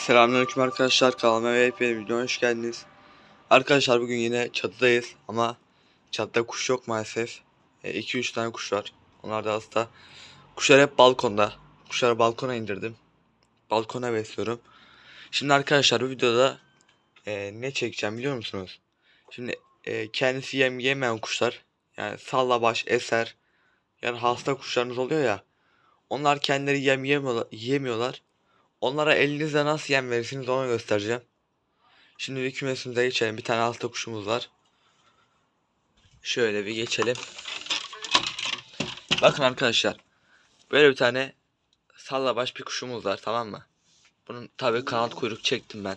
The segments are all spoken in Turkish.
Selamünaleyküm arkadaşlar kanalıma ve hepiniz videoma hoş geldiniz. Arkadaşlar bugün yine çatıdayız ama çatıda kuş yok maalesef. 2-3 tane kuş var. Onlar da hasta. Kuşlar hep balkonda. Kuşları balkona indirdim. Balkona besliyorum. Şimdi arkadaşlar bu videoda e, ne çekeceğim biliyor musunuz? Şimdi e, kendisi yem yemeyen kuşlar yani sallabaş, eser yani hasta kuşlarınız oluyor ya. Onlar kendileri yem yemiyorlar, yemiyorlar. Onlara elinizle nasıl yem verirsiniz onu göstereceğim. Şimdi bir kümesimize geçelim. Bir tane hasta kuşumuz var. Şöyle bir geçelim. Bakın arkadaşlar. Böyle bir tane sallabaş bir kuşumuz var tamam mı? Bunun tabi kanat kuyruk çektim ben.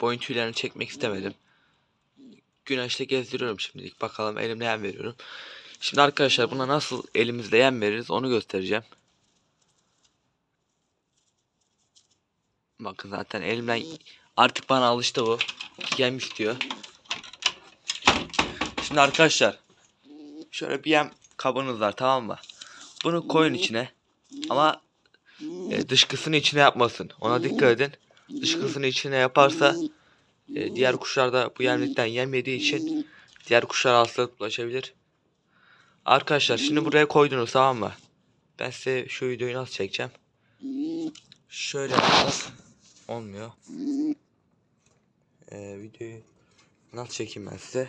Boyun tüylerini çekmek istemedim. Güneşte gezdiriyorum şimdilik. Bakalım elimle yem veriyorum. Şimdi arkadaşlar buna nasıl elimizle yem veririz onu göstereceğim. Bakın zaten elimden artık bana alıştı bu. Yem istiyor. Şimdi arkadaşlar şöyle bir yem kabınız var tamam mı? Bunu koyun içine. Ama e, dışkısını içine yapmasın. Ona dikkat edin. Dışkısını içine yaparsa e, diğer kuşlar da bu yemlikten yem yediği için diğer kuşlar hastalık bulaşabilir. Arkadaşlar şimdi buraya koydunuz tamam mı? Ben size şu videoyu nasıl çekeceğim? Şöyle yapacağız. Olmuyor. Ee, videoyu nasıl çekeyim ben size?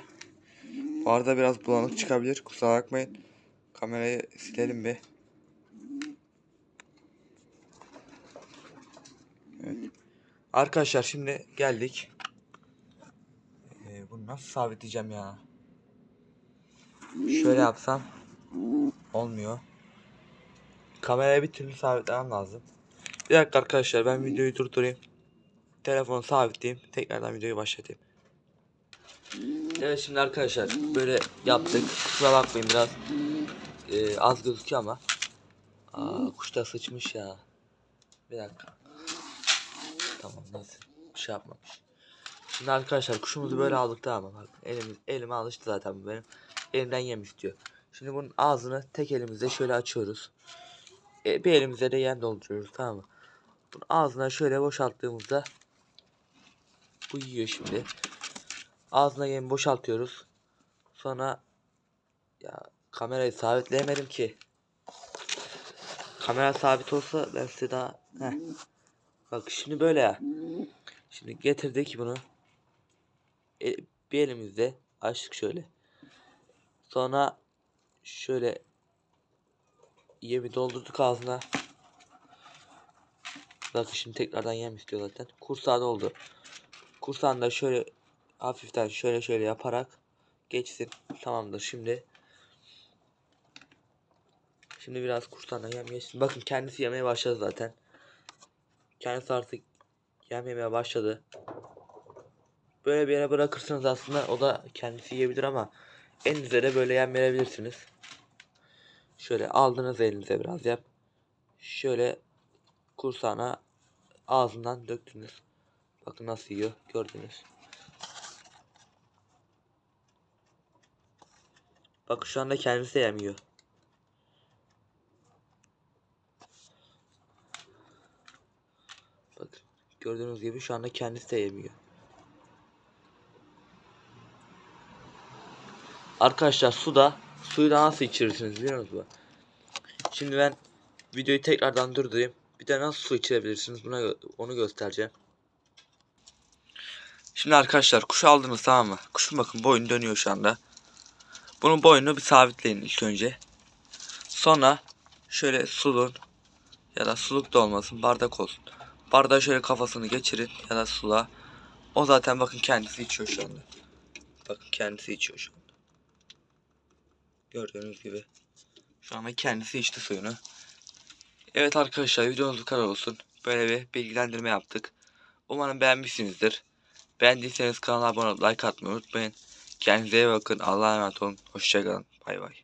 Bu arada biraz bulanık çıkabilir. Kusura bakmayın. Kamerayı silelim bir. Evet. Arkadaşlar şimdi geldik. Ee, bunu nasıl sabitleyeceğim ya? Şöyle yapsam olmuyor. Kameraya bir türlü sabitlemem lazım. Bir dakika arkadaşlar ben videoyu durdurayım. Telefonu sabitleyeyim. Tekrardan videoyu başlatayım. Evet şimdi arkadaşlar böyle yaptık. Kusura bakmayın biraz e, az gözüküyor ama. Aa, kuş da sıçmış ya. Bir dakika. Tamam neyse. Bir şey yapmamış. Şimdi arkadaşlar kuşumuzu böyle aldık tamam? Bak, elimiz, elime alıştı zaten bu benim. Elimden yem istiyor. Şimdi bunun ağzını tek elimizle şöyle açıyoruz. E, bir elimize de yem dolduruyoruz tamam mı? Bunu ağzına şöyle boşalttığımızda bu yiyor şimdi. Ağzına yemi boşaltıyoruz. Sonra ya kamerayı sabitleyemedim ki. Kamera sabit olsa ben size daha heh. Bak şimdi böyle ya. Şimdi getirdik bunu. E, bir elimizde açtık şöyle. Sonra şöyle yemi doldurduk ağzına. Bakın şimdi tekrardan yem istiyor zaten. Kursağı oldu. Kursağını da şöyle hafiften şöyle şöyle yaparak geçsin. Tamamdır şimdi. Şimdi biraz kursağına yem geçsin. Bakın kendisi yemeye başladı zaten. Kendisi artık yem yemeye başladı. Böyle bir yere bırakırsınız aslında o da kendisi yiyebilir ama en üzere böyle yem verebilirsiniz. Şöyle aldınız elinize biraz yap. Şöyle kursağına ağzından döktünüz. Bakın nasıl yiyor gördünüz. Bakın şu anda kendisi de yemiyor. Bakın gördüğünüz gibi şu anda kendisi de yemiyor. Arkadaşlar suda suyu da nasıl içirirsiniz biliyor musunuz? Şimdi ben videoyu tekrardan durdurayım. Bir de nasıl su içirebilirsiniz buna onu göstereceğim. Şimdi arkadaşlar kuşu aldınız tamam mı? Kuşun bakın boynu dönüyor şu anda. Bunun boynunu bir sabitleyin ilk önce. Sonra şöyle sulun ya da suluk da olmasın bardak olsun. Bardağa şöyle kafasını geçirin ya da sula. O zaten bakın kendisi içiyor şu anda. Bakın kendisi içiyor şu anda. Gördüğünüz gibi. Şu anda kendisi içti suyunu. Evet arkadaşlar videomuz bu kadar olsun. Böyle bir bilgilendirme yaptık. Umarım beğenmişsinizdir. Beğendiyseniz kanala abone olup like atmayı unutmayın. Kendinize iyi bakın. Allah'a emanet olun. Hoşçakalın. Bay bay.